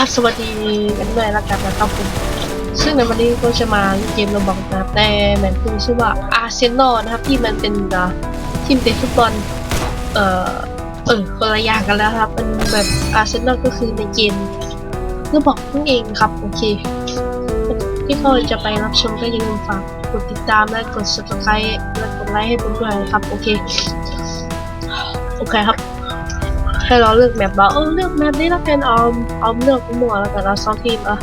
ราบสวัสดีกันด้วยละกันนะครับผมซึ่งในวันนี้ก็จะมาเล่นเกมระบอกนะแต่แมนคือชื่อว่าอาร์เซนอลนะครับที่มันเป็นทีมเตะฟุตบอลเอ่อเออคนละอย่างกันแล้วครับมันแบบอาร์เซนอลก็คือในเกมระบอกนั่นเองครับโอเคที่เขาจะไปรับชมก็อย่าลืมฝากกดติดตามและกด subscribe และกดไลค์ให้ผมด้วยนะครับโอเคโอเคครับ ให้เราเลือกแมปว่าเออเลือกแมปนี้แล้วกันเอาเอาเลือกมั่วๆแล้วกันเอาซอฟทีมอะ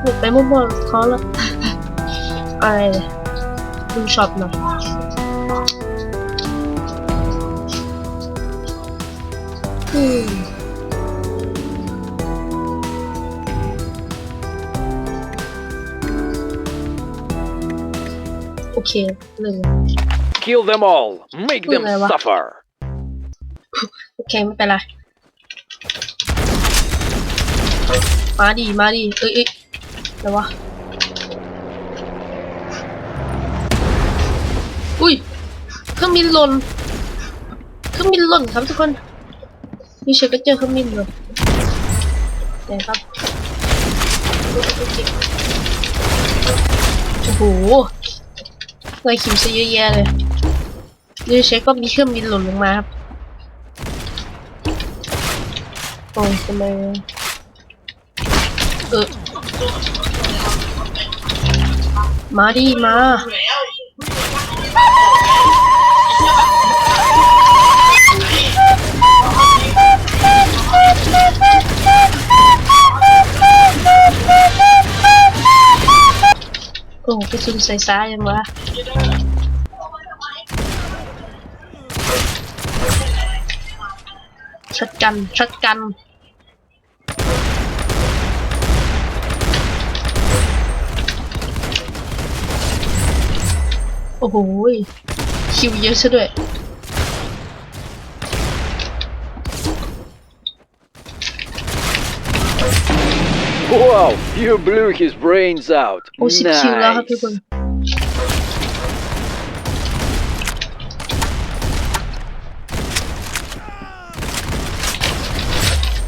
เลือกไปมั่วๆเขาละอะไรเนี่ยดูช็อตหน่อยอืมโอเคหนึ่ง Kill them all. Make them Whatever. suffer. โอเคไม่เป็นไร มาดีมาดีเอ้ยเอ้ยอะไรวะ อุ้ยเครื่องบินหล่นเครื่องบินหล่นครับทุกคนนี่เชฟก็เจอเครื่องบินหล่นไหนครับโอ้โหเลยขิมซะเยอะแยะเลยนี่เชฟก็มีเครื่องบินหล่นลงมาครับ โอ้ยทำไมเออมาดิมาโอ้กระสุนใส่ซ้ายยังวะช็อตกันช็อตกัน โอ้โหยคิวเยอะซะด้วย Wow, you blew his brains out. โอ้สิบคิวแล้วครับทุก Nice. คน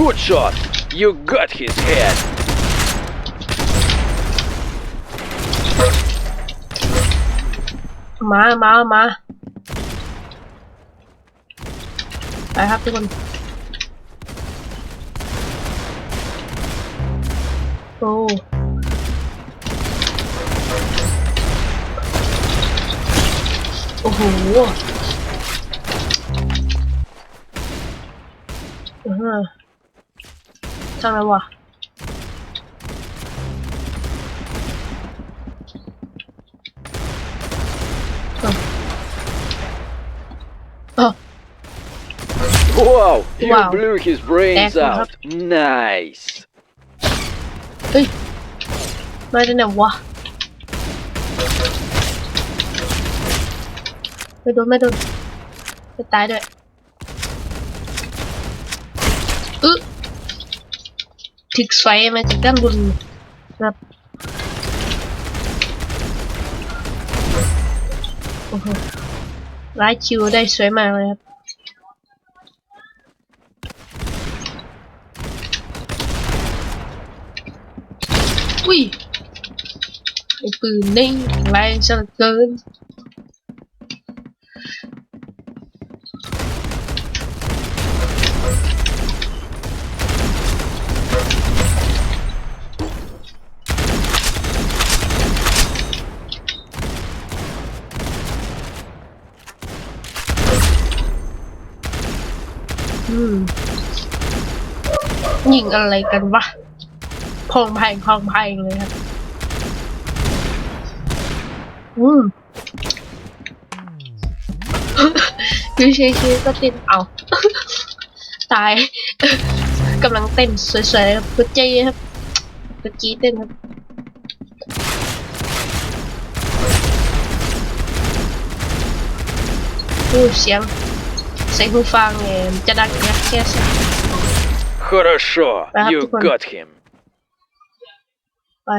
Good shot. You got his head. มามามาไปครับทุกคนโอ้โอ้โหเออทำไมวะ อ๋อ Wow, you Wow. blew his brains Excellent. out. Nice. เฮ้ย มาจากไหนวะไม่โดนไม่โดนไม่ตายด้วยอึะถึกไฟมาจากด้านบนครับโอ้โหร้ายคิวได้สวยมากเลยครับ อุ้ยไอ้ปืนนี่แรงเหลือเกินอืมยิงอะไรกันวะ พองแพงพองแพงเลยครับ อืม ดูเชเคก็เต้นเอา ตาย กำลังเต้นสวยๆครับกดใจครับกดจีเต้นครับ อู้เสียงใส่หูฟังเนี่ยมันจะดังแค่แค่เสียง Хорошо, Ага, you прикольно. got him. ไป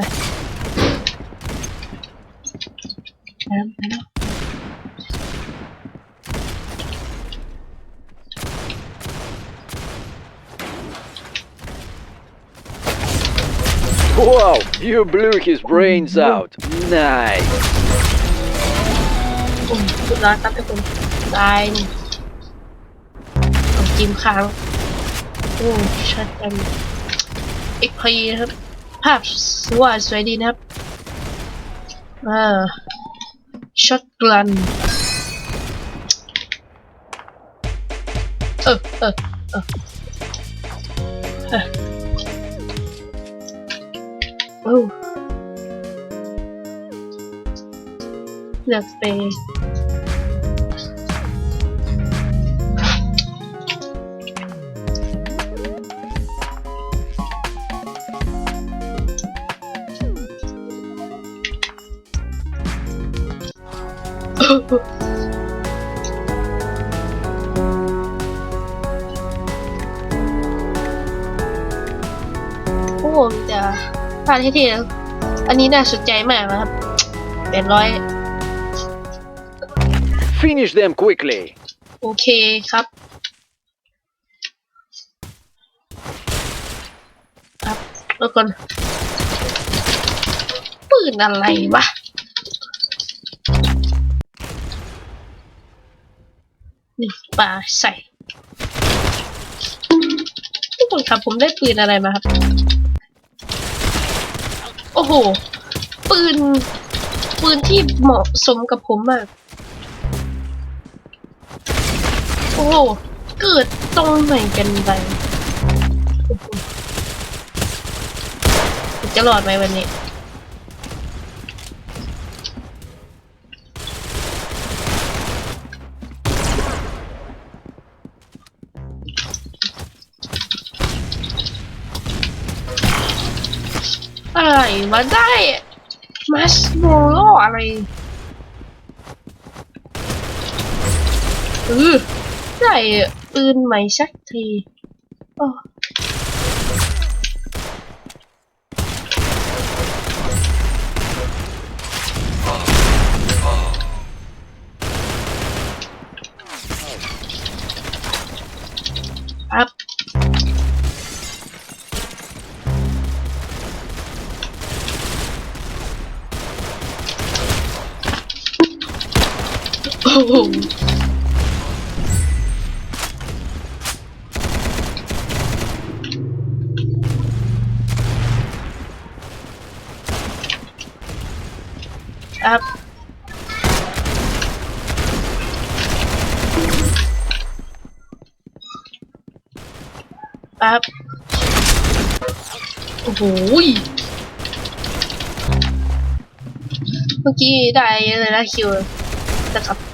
ไปแล้วไปแล้ว Wow, you blew his brains out. Nice. โอ้ยสุดยอดครับทุกคนตายหนึ่งเอาจิมค้างโอ้ชัดจังเอ็กพีนะครับภาพสวยสวยดีนะครับอ่าช็อตกลันเออเออเออเออโอ้เลือกไป โอ้มีแต่ภาพเท่ๆอันนี้น่าสนใจมากนะครับแปดร้อย Finish them quickly. โอเคครับ ครับแล้วก่อนปืนอะไรวะนี่ปลาใส่ทุกคนครับผมได้ปืนอะไรมาครับ โอ้โห ปืน ปืนที่เหมาะสมกับผมมาก โอ้โห เกิดตรงไหนกันไปจะรอดไหมวันนี้ มาได้มัสโมโลอะไรเออได้ปืนใหม่สักทีโอ้ โอ้โหครับครับโอ้โหยเมื่อกี้ได้เยอะเลยนะคิวนะครับ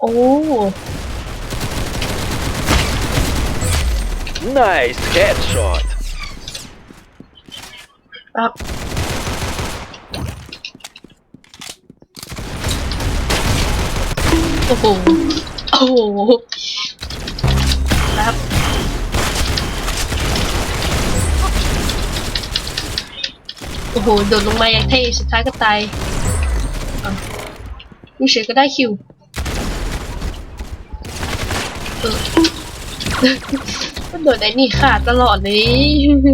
โอ้ Nice headshot. ครับ โอ้โห โดดลงมาอย่างเท่ สุดท้ายก็ตายอะดูเฉยก็ได้คิวเออมันโดดไอ้นี่ขาดตลอดเลยโอ้โห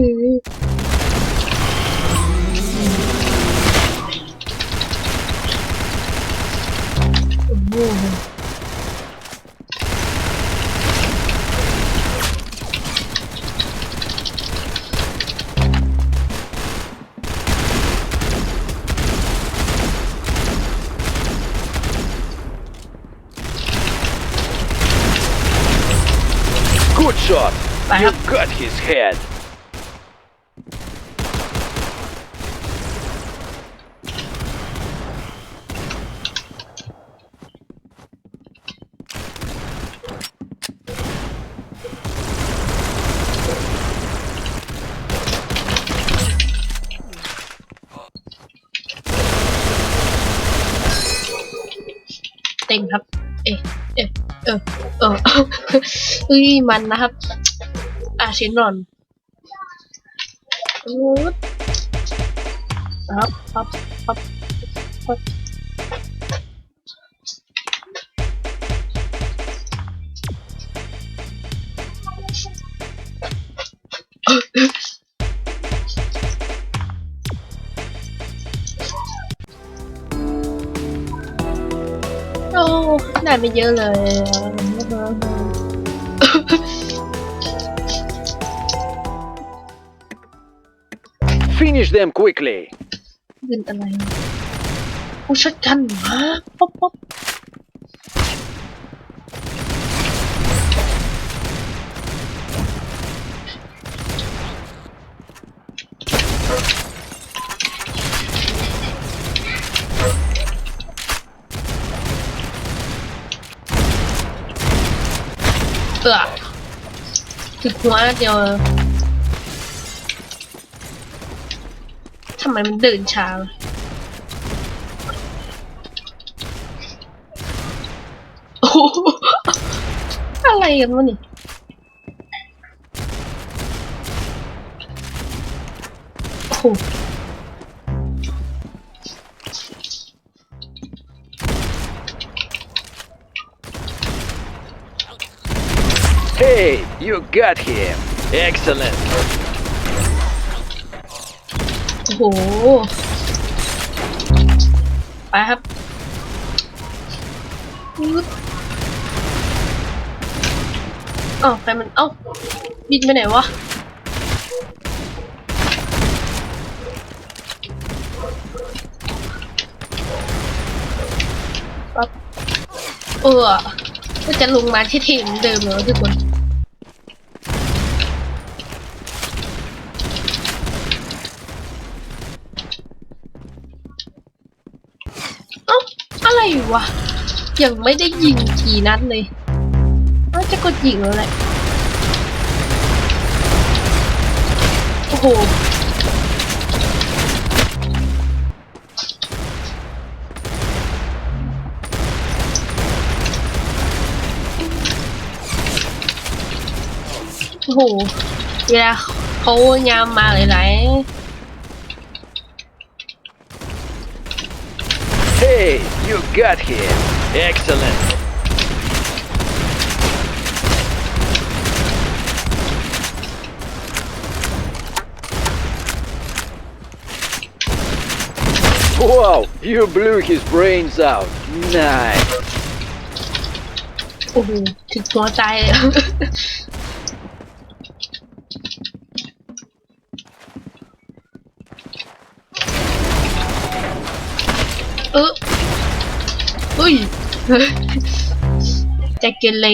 shot. Bye. You got his head. เต็งครับ เอะเอะเออเออ เอ้ยมันนะครับ เสียงหล่นรูดฮับฮับฮับฮับโอ้ได้ไม่เยอะเลยนะครั Finish them quickly. เป็นอะไรผู้ชัดกันฮะป๊อปป๊อปเออถึงหัวเดียวำไมมันเดินช้าวะโอ้โหอะไรกันวะนี่โอ้โห Hey, you got him. Excellent. ห ไปครับปึ๊บอ้าวใครมัน เอ้า บินไปไหนวะ ปั๊บ เออ ก็จะลงมาที่เทเหมือนเดิมเหรอทุกคน เอ้าอะไรวะ ยังไม่ได้ยิงกี่นัดเลยน่าจะกดยิงแล้วแหละ โอ้โห โอ้โหเวลาเขายามมาหลายๆ got him. Excellent. Wow, you blew his brains out. Nice. โอ้โห ถึงหัวใจเลย เออ อุ้ยใจเกเร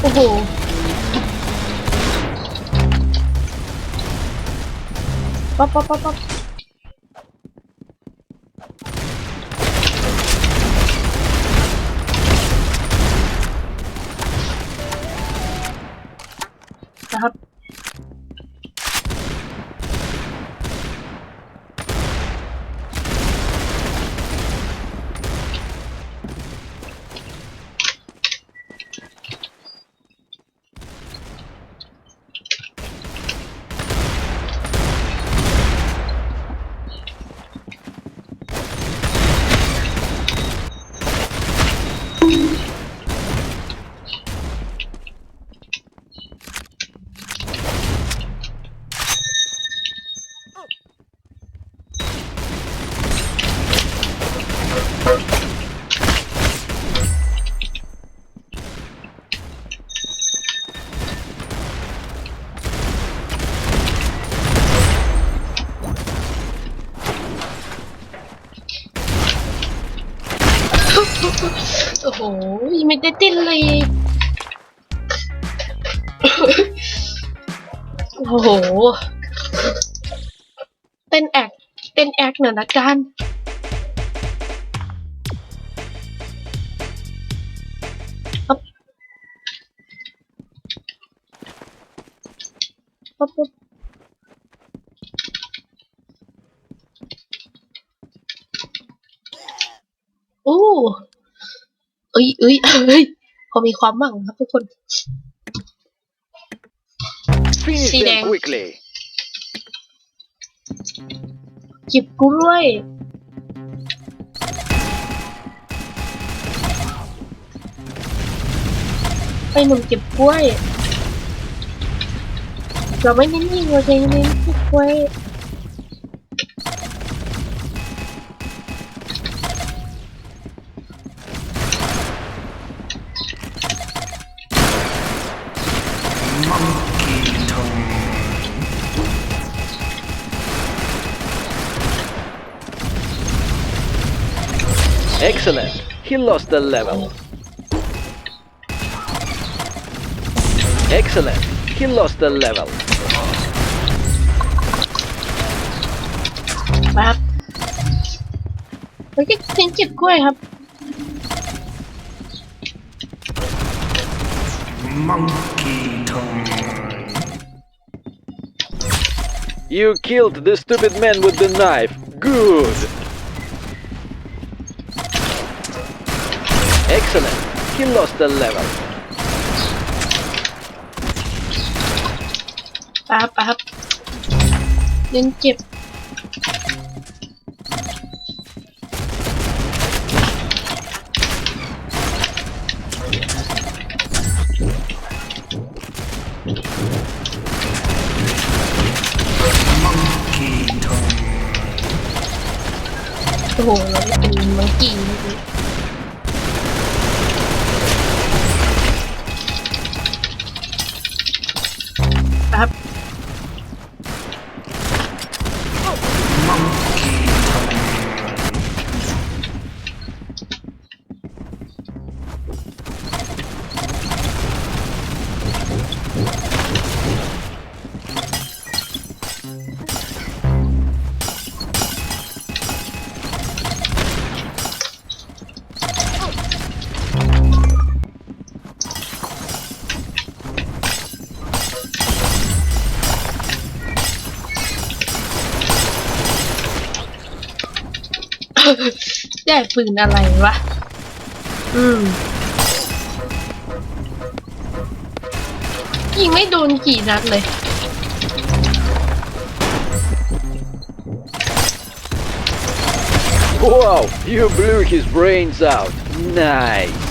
โอ้โหป๊อปป๊อปป๊อปป๊อปนะครับ โอ้โหยังไม่ได้ตินเลย โอ้โหเป็นแอคเป็นแอคหน่อยละกันปั๊บปั๊บปั๊บโอ้ เอ้ยเอ้ยเอ้ยพอมีความหวังครับทุกคน Finish See them them. quickly. เก็บกล้วย ไปหนุ่มเก็บกล้วย เราไม่เน้นยิงเราจะเน้นไว้ Excellent. He lost the level. Excellent. He lost the level. ไปครับเฮ้ยก็เน้นเก็บกล้วยครับ Monkey tongue. You killed the stupid man with the knife. Good. He lost the level. ปครับปครับเน้นเก็บ โอ้โหเราเป็นมังกี้ แจกปืนอะไรวะ อืมยิงไม่โดนกี่นัดเลยว้าว you blew his brains out. Nice.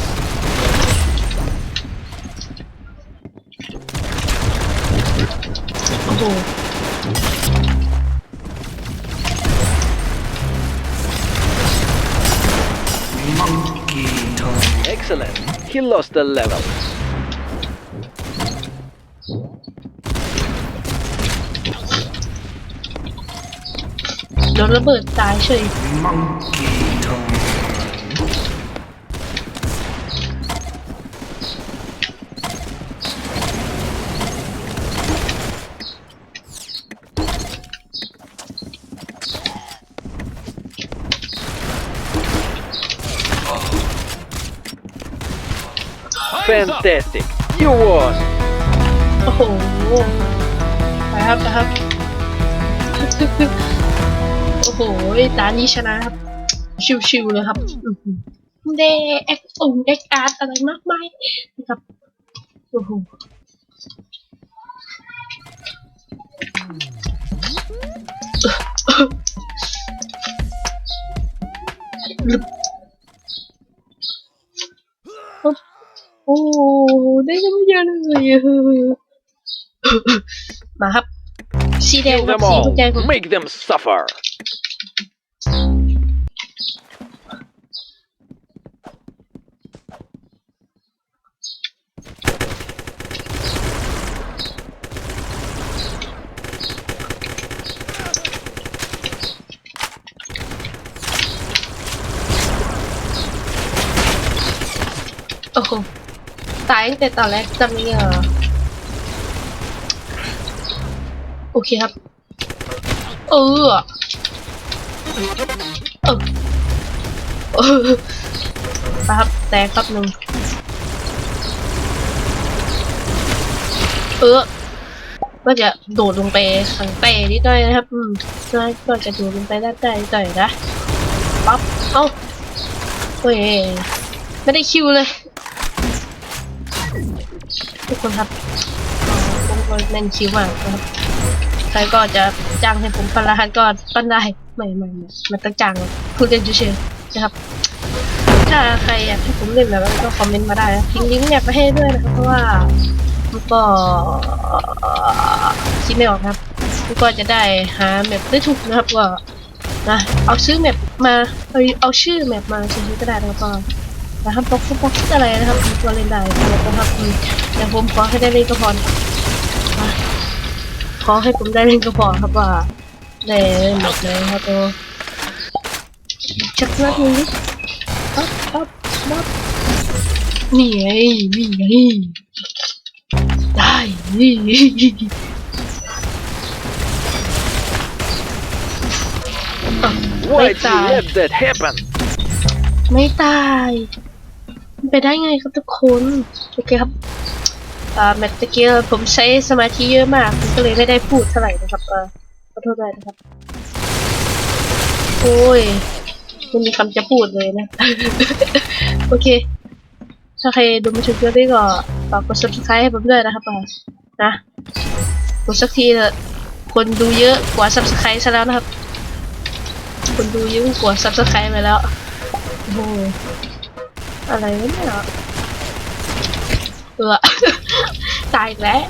He lost the level. โดนระเบิดตายเฉย Monkey 'Fantastic. You won. โอ้โหไปครับไปครับโอ้โหตานี้ชนะครับ ชิวๆเลยครับเดเอ็กซ์องเอ็กอาร์ตอะไรมากมายนะครับโอ้โหโอ้ได้ยังไม่เยอะเลยอะมาครับสีแดง Kill ครับ them สี all. หัวใจผม Make them suffer. โอ้โหตายตั้ง แต่ตอนแรกจำไม่เหรอโอเคครับ เออเออเออไปครับแตกครับหนึ่งเออก็จะโดดลงไปขังเตะนิดหน่อยนะครับอืมก็จะโดดลงไปด้านใต้นิดหน่อยนะปั๊บเอ้าเฮ้ยไม่ได้คิวเลย ทุกคนครับผมก็แม่นคิวมากนะครับใครก็จะจ้างให้ผมปันละหันก็ปันได้ไม่ไม่ไม่มันต้องจ้างหรอกพูดเล่นเฉยๆนะครับ ถ้าใครอยากให้ผมเล่นแบบนั้นก็คอมเมนต์มาได้นะทิ้งลิงก์เนี่ยไปให้ด้วยนะครับเพราะว่ามันก็คิดไม่ออกครับก็จะได้หาแมปได้ถูกนะครับว่านะเอาชื่อแมปมาเอาเอาชื่อแมปมาเฉยๆก็ได้นะครับก็ นะครับบ็อกบล็อกอะไรนะครับมีตัวเล่นได้นะครับอืมแต่ผมขอให้ได้เล่นก็พอขอให้ผมได้เล่นก็พอครับว่าได้เล่นหมดเลยครับตัวชักนัดนึงปั๊บปั๊บปั๊บนี่ไงนี่ไงได้นี่ Why did you die. let that happen? ไม่ตาย ไปได้ไงครับทุกคน โอเคครับเอ่าแมตช์ตะกี้ผมใช้สมาธิเยอะมากผมก็เลยไม่ได้พูดเท่าไหร่นะครับเออขอโทษด้วยนะครับ โอ้ยไม่มีคำจะพูดเลยนะ โอเค ถ้าใครดูมาถึงตรงนี้ก็ฝากกด subscribe ให้ผมด้วยนะครับอะนะกดสักทีเถอะคนดูเยอะกว่า subscribe ซะแล้วนะครับ คนดูเยอะกว่า subscribe ไปแล้วโอ้โห อะไรวะเนี่ยเออตายแล้ว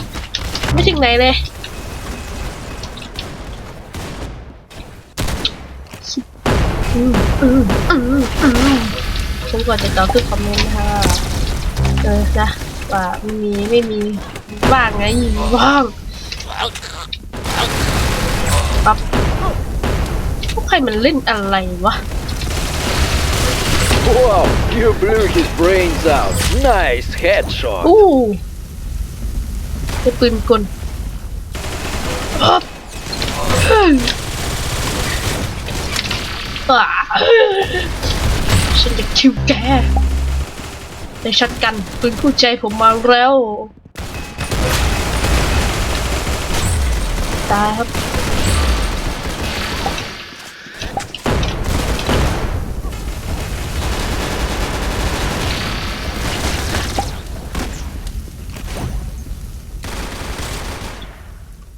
ไม่ถึงไหนเลยอืมอืมอืมอืมผมก่อนจะตอบคือคอมเมนต์ค่ะเออนะว่าไม่มีไม่มีว่างไงว่างปั๊บพวกใครมันเล่นอะไรวะ Wow, you blew his brains out. Nice headshot. อู้ไอ้ปืนกลอ๊อบเฮ้ยอ่าฉันจะคิวแกในชัดกันปืนคู่ใจผมมาแล้ว ตายครับ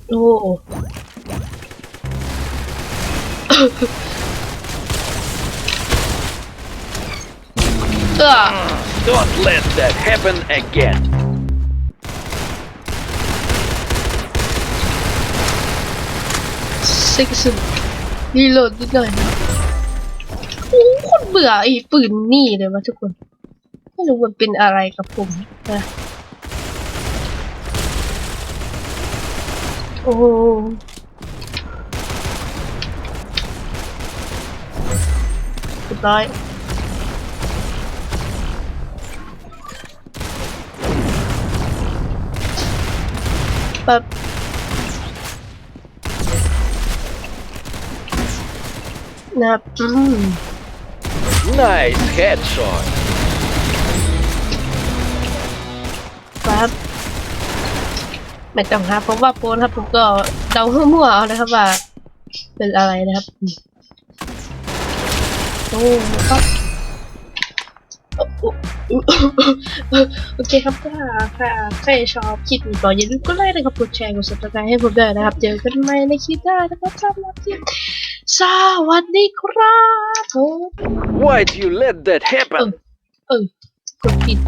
โอ้เออ Don't let that happen again. ซิกซึมรีโหลดนิดหน่อยนะโอ้คนเบื่อไอ้ปืนนี่เลยวะทุกคน ไม่รู้มันเป็นอะไรกับผมนะ Oh. Good night. Nice headshot. ไม่ต้องครับผมว่าโปนครับ ผมก็เดามั่วๆเอานะครับว่า เป็นอะไรนะครับอืมโอ้ครับโอ้โอ้โอ้โอเคครับถ้าถ้าใครชอบคลิปนี้ก็อย่าลืมกดไลค์นะครับกดแชร์กด subscribe ให้ผมด้วยนะครับ เจอกันใหม่ในคลิปหน้านะครับสำหรับคลิปสวัสดีครับผม Why did you let that happen? เออกดผิด